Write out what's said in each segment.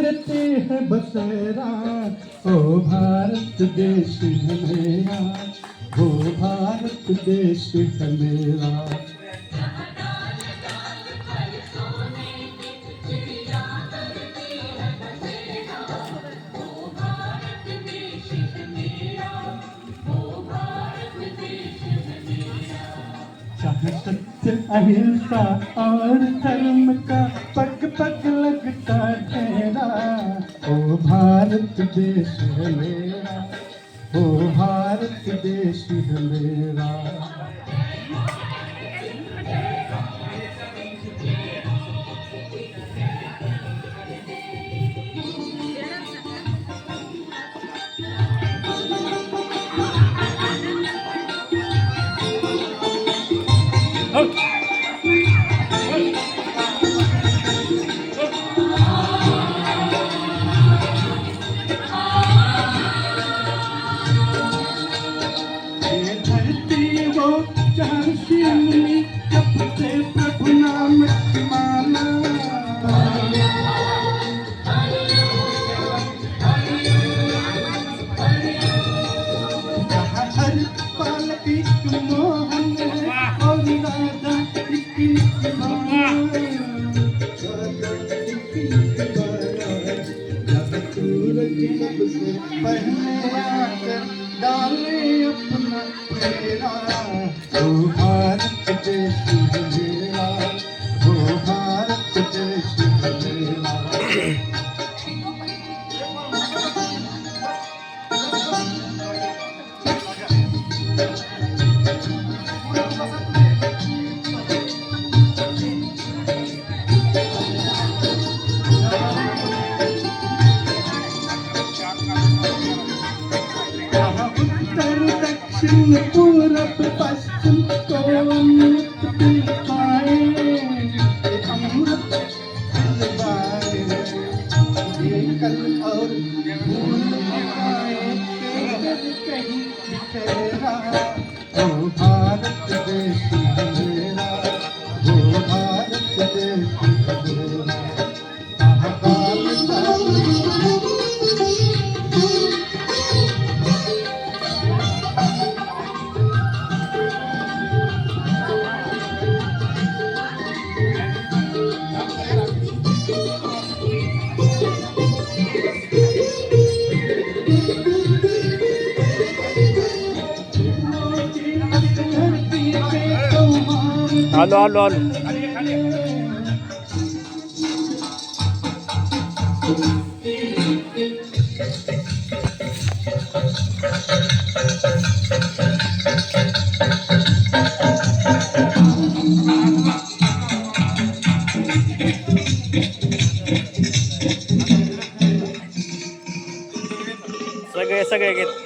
करते हैं बसेरा ओ भारत देश है मेरा ओ भारत देश है चाहे सत्य अहिंसा और धर्म का पग पग लगता ठहरा। ओ भारत देश है मेरा, ओ भारत देश है मेरा। ಹೋಗಿ डाले अपना फेरा भारत देश दक्षिण पूरब पश्चिम को अमृत मिल पाए ये अमृत मिल पाए ये कल और भूल पाए तेरे कहीं बिखेरा ओ Bharat Halo, halo, halo. Sige, sige, gitu.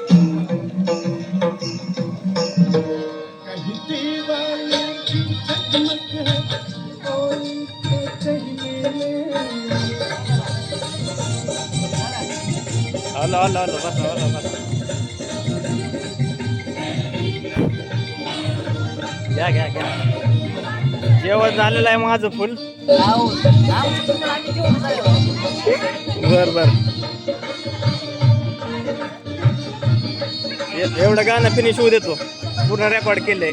आलो आलो आलो बस आलो बस. घ्या घ्या घ्या. जेवण झालेलं आहे माझं फुल. बर बर. ए- एवढं गाणं फिनिश होऊ देतो पूर्ण रेकॉर्ड केलंय.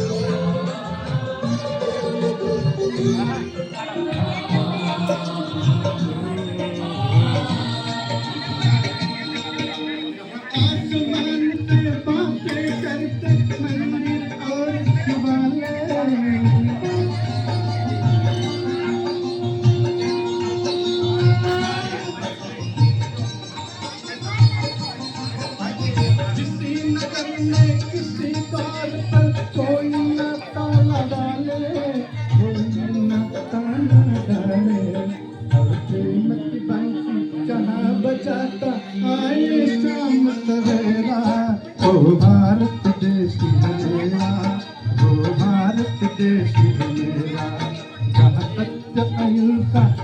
आसमान पे बातें करते मंदिर और शिवालय भारत देश मेरा ओ भारत देश मेरा जहाँ तक अहिंसा